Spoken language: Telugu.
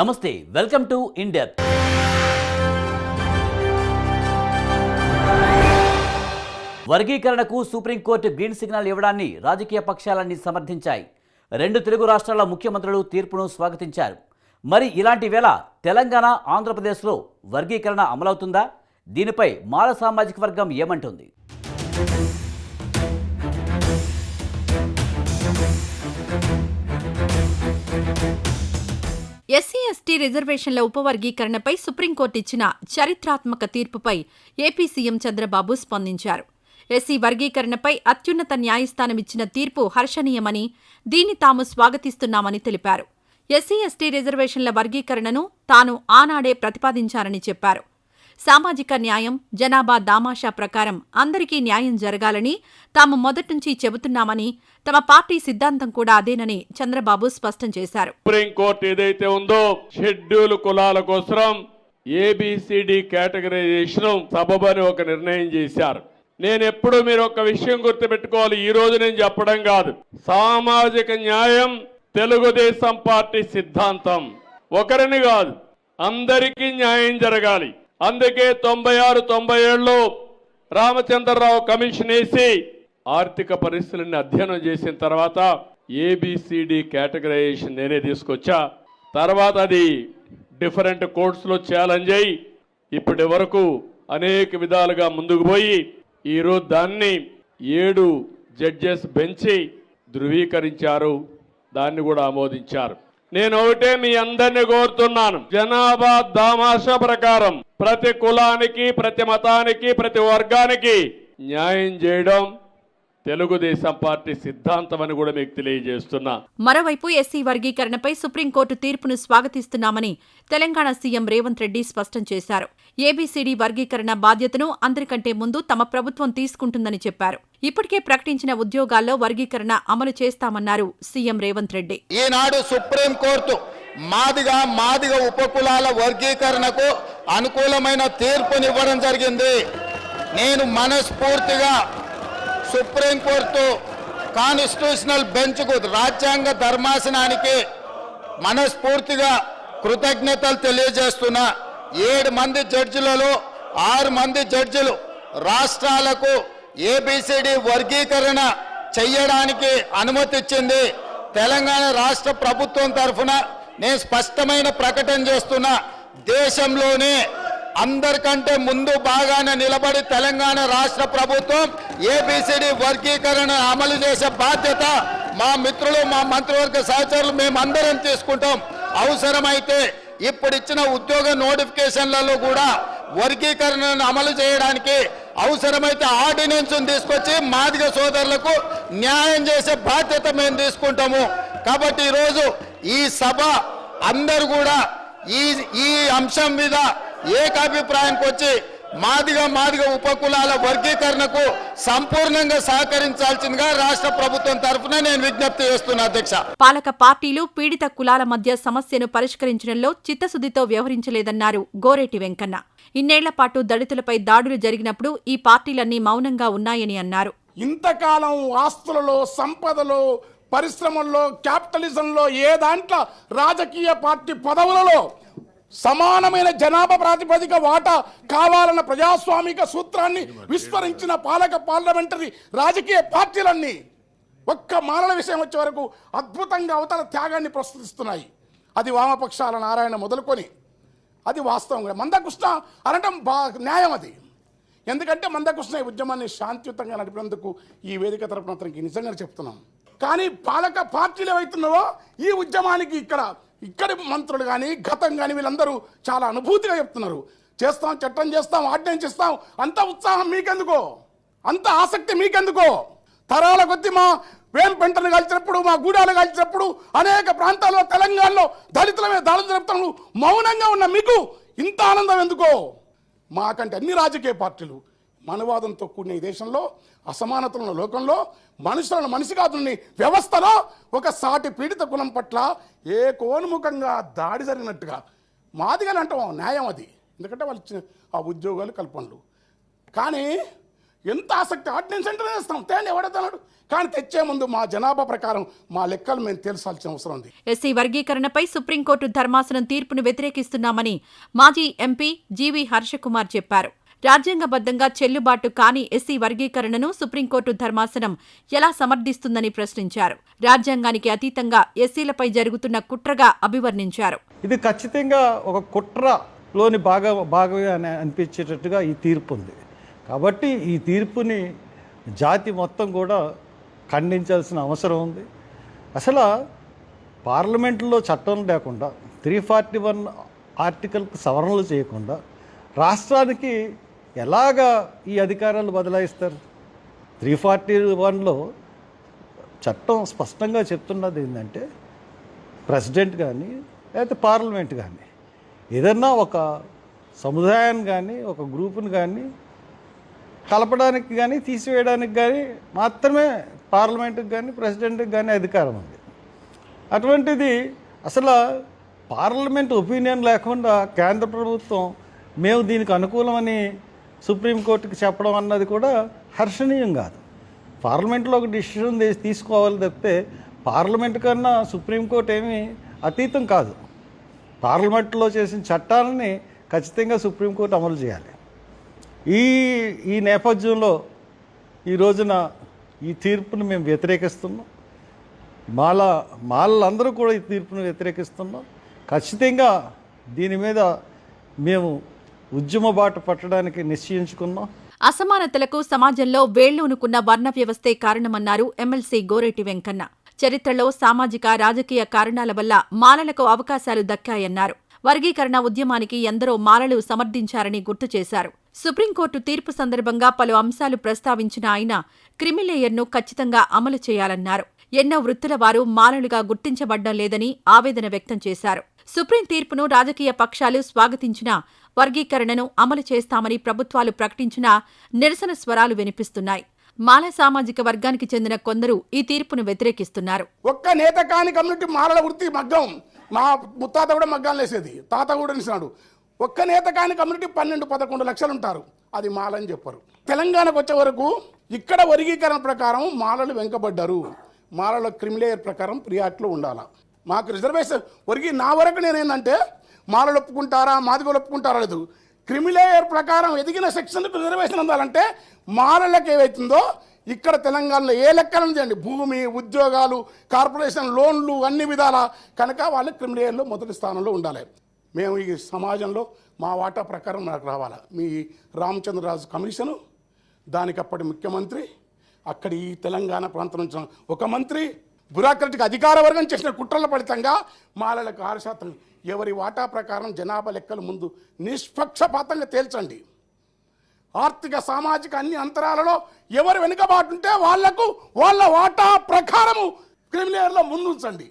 నమస్తే వెల్కమ్ టు ఇండియా. వర్గీకరణకు సుప్రీంకోర్టు గ్రీన్ సిగ్నల్ ఇవ్వడాన్ని రాజకీయ పక్షాలన్నీ సమర్థించాయి. రెండు తెలుగు రాష్ట్రాల ముఖ్యమంత్రులు తీర్పును స్వాగతించారు. మరి ఇలాంటి వేళ తెలంగాణ ఆంధ్రప్రదేశ్లో వర్గీకరణ అమలవుతుందా? దీనిపై మాల సామాజిక వర్గం ఏమంటుంది? ఎస్సీ ఎస్టీ రిజర్వేషన్ల ఉపవర్గీకరణపై సుప్రీంకోర్టు ఇచ్చిన చరిత్రాత్మక తీర్పుపై ఏపీ సీఎం చంద్రబాబు స్పందించారు. ఎస్సీ వర్గీకరణపై అత్యున్నత న్యాయస్థానం ఇచ్చిన తీర్పు హర్షణీయమని దీన్ని తాము స్వాగతిస్తున్నామని తెలిపారు. ఎస్సీ ఎస్టీ రిజర్వేషన్ల వర్గీకరణను తాను ఆనాడే ప్రతిపాదించారని చెప్పారు. సామాజిక న్యాయం జనాభా దామాషా ప్రకారం అందరికీ న్యాయం జరగాలని తాము మొదట్నుంచి చెబుతున్నామని తమ పార్టీ సిద్ధాంతం కూడా అదేనని చంద్రబాబు స్పష్టం చేశారు. సుప్రీంకోర్టు ఏదైతే ఉందో షెడ్యూల్ కులాల కోసం ఏబిసిడి కేటగరైజేషన్ సబబని ఒక నిర్ణయం చేశారు. నేను ఎప్పుడు మీరు ఒక విషయం గుర్తుపెట్టుకోవాలి ఈ రోజు నేను చెప్పడం కాదు. సామాజిక న్యాయం తెలుగుదేశం పార్టీ సిద్ధాంతం. ఒకరిని కాదు అందరికీ న్యాయం జరగాలి. అందుకే తొంభై ఆరు తొంభై ఏళ్ళు రామచంద్రరావు కమిషన్ వేసి ఆర్థిక పరిస్థితులని అధ్యయనం చేసిన తర్వాత ఏబిసిడి కేటగరైజేషన్ నేనే తీసుకొచ్చా. తర్వాత అది డిఫరెంట్ కోర్ట్స్లో ఛాలెంజ్ అయ్యి ఇప్పటి వరకు అనేక విధాలుగా ముందుకు పోయి ఈరోజు దాన్ని ఏడు జడ్జెస్ బెంచి ధృవీకరించారు. దాన్ని కూడా ఆమోదించారు. నేను ఒకటే మీ అందరిని కోరుతున్నాను. జనాభా దామాష ప్రకారం ప్రతి కులానికి ప్రతి మతానికి ప్రతి వర్గానికి న్యాయం చేయడం తెలుగుదేశం పార్టీ సిద్ధాంతం అని కూడా మీకు తెలియజేస్తున్నా. మరోవైపు ఎస్సీ వర్గీకరణపై సుప్రీంకోర్టు తీర్పును స్వాగతిస్తున్నామని తెలంగాణ సీఎం రేవంత్ రెడ్డి స్పష్టం చేశారు. ఏబీసీడీ వర్గీకరణ బాధ్యతను అందరికంటే ముందు తమ ప్రభుత్వం తీసుకుంటుందని చెప్పారు. ఇప్పటికే ప్రకటించిన ఉద్యోగాల్లో వర్గీకరణ అమలు చేస్తామన్నారు CM Revanth Reddy. Eenadu supreme court Madiga Madiga ఉపకులాల వర్గీకరణకు అనుకూలమైన తీర్పునివ్వడం జరిగింది. నేను మనస్ఫూర్తిగా సుప్రీంకోర్టు కాన్స్టిట్యూషనల్ బెంచ్కు రాజ్యాంగ ధర్మాసనానికి మనస్ఫూర్తిగా కృతజ్ఞతలు తెలియజేస్తున్నా. ఏడు మంది జడ్జిలలో ఆరు మంది జడ్జిలు రాష్ట్రాలకు ఏబిసిడి వర్గీకరణ చెయ్యడానికి అనుమతిచ్చింది. తెలంగాణ రాష్ట్ర ప్రభుత్వం తరఫున నేను స్పష్టమైన ప్రకటన చేస్తున్నా. దేశంలోనే అందరికంటే ముందు బాగానే నిలబడి తెలంగాణ రాష్ట్ర ప్రభుత్వం ఏబిసిడి వర్గీకరణ అమలు చేసే బాధ్యత మా మిత్రులు మా మంత్రివర్గ సహచరులు మేమందరం తీసుకుంటాం. అవసరమైతే ఇప్పుడు ఇచ్చిన ఉద్యోగ నోటిఫికేషన్లలో కూడా వర్గీకరణను అమలు చేయడానికి అవసరమైతే ఆర్డినెన్స్ తీసుకొచ్చి మాదిగ సోదరులకు న్యాయం చేసే బాధ్యత మేము తీసుకుంటాము. కాబట్టి ఈరోజు ఈ సభ అందరు కూడా ఈ ఈ అంశం మీద ఏకాభిప్రాయానికి వచ్చి మాదిగ మాదిగ ఉపకులాల వర్గీకరణకు సంపూర్ణంగా సహకరించాల్సిందిగా రాష్ట్ర ప్రభుత్వం తరఫున నేను విజ్ఞప్తి చేస్తున్నా అధ్యక్ష. పాలక పార్టీలు పీడిత కులాల మధ్య సమస్యను పరిష్కరించడంలో చిత్తశుద్దితో వ్యవహరించలేదన్నారు గోరేటి వెంకన్న. ఇన్నేళ్ళ పాటు దళితులపై దాడులు జరిగినప్పుడు ఈ పార్టీలన్నీ మౌనంగా ఉన్నాయని అన్నారు. ఇంతకాలం ఆస్తులలో సంపదలో పరిశ్రమల్లో క్యాపిటలిజంలో ఏ దాంట్లో రాజకీయ పార్టీ పదవులలో సమానమైన జనాభా ప్రాతిపదిక వాటా కావాలన్న ప్రజాస్వామిక సూత్రాన్ని విస్మరించిన పాలక పార్లమెంటరీ రాజకీయ పార్టీలన్నీ ఒక్క మానవ విషయం వచ్చే వరకు అద్భుతంగా అవతల త్యాగాన్ని ప్రస్తుతిస్తున్నాయి. అది వామపక్షాల నారాయణ మొదలుకొని అది వాస్తవంగా మందకృష్ణ అనటం బా న్యాయం అది. ఎందుకంటే మందకృష్ణ ఈ ఉద్యమాన్ని శాంతియుతంగా నడిపినందుకు ఈ వేదిక తరపున అతనికి నిజంగా చెప్తున్నాం. కానీ పాలక పార్టీలు ఏవైతున్నావో ఈ ఉద్యమానికి ఇక్కడ ఇక్కడి మంత్రులు కానీ గతం కానీ వీళ్ళందరూ చాలా అనుభూతిగా చెప్తున్నారు. చేస్తాం చట్టం చేస్తాం ఆర్డినెన్స్ చేస్తాం అంత ఉత్సాహం మీకెందుకో? అంత ఆసక్తి మీకెందుకో? తరాల కొద్ది మా వేం పెంటను కాల్చినప్పుడు మా గూడాలు కాల్చినప్పుడు అనేక ప్రాంతాల్లో తెలంగాణలో దళితుల మీద దాడులు జరుపుతాను మౌనంగా ఉన్న మీకు ఇంత ఆనందం ఎందుకో? మాకంటే అన్ని రాజకీయ పార్టీలు మనవాదంతో కూడిన ఈ దేశంలో అసమానతలు ఉన్న లోకంలో మనుషులను మనిషి కాదుని వ్యవస్థలో ఒక సాటి పీడిత కులం పట్ల ఏ కోనుముఖంగా దాడి జరిగినట్టుగా మాదిగని అంటాం. న్యాయం అది. ఎందుకంటే వాళ్ళు ఆ ఉద్యోగాలు కల్పనలు. కానీ ఎంత ఆసక్తి ఆర్డినెన్స్ సెంటర్ వేస్తాం తేండి ఎవడతాడు కానీ తెచ్చే ముందు మా జనాభా ప్రకారం మా లెక్కలు మేము తెలుసాల్సిన అవసరం ఉంది. ఎస్సీ వర్గీకరణపై సుప్రీంకోర్టు ధర్మాసనం తీర్పును వ్యతిరేకిస్తున్నామని మాజీ ఎంపీ జీవీ హర్షకుమార్ చెప్పారు. రాజ్యాంగబద్ధంగా చెల్లుబాటు కాని ఎస్సీ వర్గీకరణను సుప్రీంకోర్టు ధర్మాసనం ఎలా సమర్థిస్తుందని ప్రశ్నించారు. రాజ్యాంగానికి అతీతంగా ఎస్సీలపై జరుగుతున్న కుట్రగా అభివర్ణించారు. ఇది ఖచ్చితంగా ఒక కుట్రలోని భాగ భాగమే అని అనిపించేటట్టుగా ఈ తీర్పు ఉంది. కాబట్టి ఈ తీర్పుని జాతి మొత్తం కూడా ఖండించాల్సిన అవసరం ఉంది. అసలు పార్లమెంట్లో చట్టం లేకుండా త్రీ ఫార్టీ వన్ ఆర్టికల్కి సవరణలు చేయకుండా రాష్ట్రానికి ఎలాగా ఈ అధికారాలు బదలాయిస్తారు? త్రీ ఫార్టీ వన్లో చట్టం స్పష్టంగా చెప్తున్నది ఏంటంటే ప్రెసిడెంట్ కానీ లేకపోతే పార్లమెంట్ కానీ ఏదన్నా ఒక సముదాయాన్ని కానీ ఒక గ్రూపుని కానీ కలపడానికి కానీ తీసివేయడానికి కానీ మాత్రమే పార్లమెంట్కి కానీ ప్రెసిడెంట్కి కానీ అధికారం ఉంది. అటువంటిది అసలు పార్లమెంట్ ఒపీనియన్ లేకుండా కేంద్ర ప్రభుత్వం మేము దీనికి అనుకూలమని సుప్రీంకోర్టుకి చెప్పడం అన్నది కూడా హర్షణీయం కాదు. పార్లమెంట్లో ఒక డిసిషన్ తీసుకోవాలి తప్పితే పార్లమెంట్ కన్నా సుప్రీంకోర్టు ఏమీ అతీతం కాదు. పార్లమెంట్లో చేసిన చట్టాలని ఖచ్చితంగా సుప్రీంకోర్టు అమలు చేయాలి. ఈ ఈ నేపథ్యంలో ఈ రోజున ఈ తీర్పును మేము వ్యతిరేకిస్తున్నాం. మాల మాలందరూ కూడా ఈ తీర్పును వ్యతిరేకిస్తున్నాం. ఖచ్చితంగా దీని మీద మేము ఉద్యమ బాట పట్టడానికి నిశ్చయించుకున్నాం అసమానతలకు సమాజంలో వేళ్ళూనుకున్న వర్ణ వ్యవస్థే కారణమన్నారు ఎమ్మెల్సీ గోరెటి వెంకన్న. చరిత్రలో సామాజిక రాజకీయ కారణాల వల్ల మాలలకు అవకాశాలు దక్కాయన్నారు. వర్గీకరణ ఉద్యమానికి ఎందరో మాలలు సమర్థించారని గుర్తు చేశారు. సుప్రీంకోర్టు తీర్పు సందర్భంగా పలు అంశాలు ప్రస్తావించిన ఆయన క్రిమిలేయర్ను ఖచ్చితంగా అమలు చేయాలన్నారు. ఎన్నో వృత్తుల వారు మాలలుగా గుర్తించబడ్డం లేదని ఆవేదన వ్యక్తం చేశారు. సుప్రీం తీర్పును రాజకీయ పక్షాలు స్వాగతించినా వర్గీకరణను అమలు చేస్తామని ప్రభుత్వాలు ప్రకటించినా నిరసన స్వరాలు వినిపిస్తున్నాయి. మాల సామాజిక వర్గానికి చెందిన కొందరు ఈ తీర్పును వ్యతిరేకిస్తున్నారు. ఒక్క నేత కాని కమ్యూనిటీ మాలల వృత్తి మగ్గం మా ముత్తాత కూడా మగ్గాలు వేసేది తాత కూడా నిసినాడు ఒక్క నేత కాని కమ్యూనిటీ పన్నెండు పదకొండు లక్షలు ఉంటారు. అది మాలని చెప్పరు. తెలంగాణకు వచ్చే వరకు ఇక్కడ వర్గీకరణ ప్రకారం మాలలు వెంకబడ్డారు. మాలల క్రిమిలేయర్ ప్రకారం ప్రియాట్లు ఉండాలా. మాకు రిజర్వేషన్ వరిగి నా వరకు నేనేందంటే మాలలు ఒప్పుకుంటారా? మాదిగలు ఒప్పుకుంటారా లేదు. క్రిమిలేయర్ ప్రకారం ఎదిగిన సెక్షన్ రిజర్వేషన్ అందాలంటే మాలలకు ఏవైతుందో ఇక్కడ తెలంగాణలో ఏ లెక్కలను చేయండి. భూమి ఉద్యోగాలు కార్పొరేషన్ లోన్లు అన్ని విధాల కనుక వాళ్ళు క్రిమిలేయర్లో మొదటి స్థానంలో ఉండాలి. మేము ఈ సమాజంలో మా వాటా ప్రకారం నాకు రావాలి? మీ రామచంద్రరాజు కమిషను దానికి అప్పటి ముఖ్యమంత్రి అక్కడి ఈ తెలంగాణ ప్రాంతం నుంచి ఒక మంత్రి బ్యూరోక్రటిక్ అధికార వర్గం చేసిన కుట్రల ఫలితంగా మాలలకు ఆరు శాతం. ఎవరి వాటా ప్రకారం జనాభా లెక్కల ముందు నిష్పక్షపాతంగా తేల్చండి. ఆర్థిక సామాజిక అన్ని అంతరాలలో ఎవరు వెనుకబాటుంటే వాళ్ళకు వాళ్ళ వాటా ప్రకారము క్రిమినల్లో ముందుంచండి.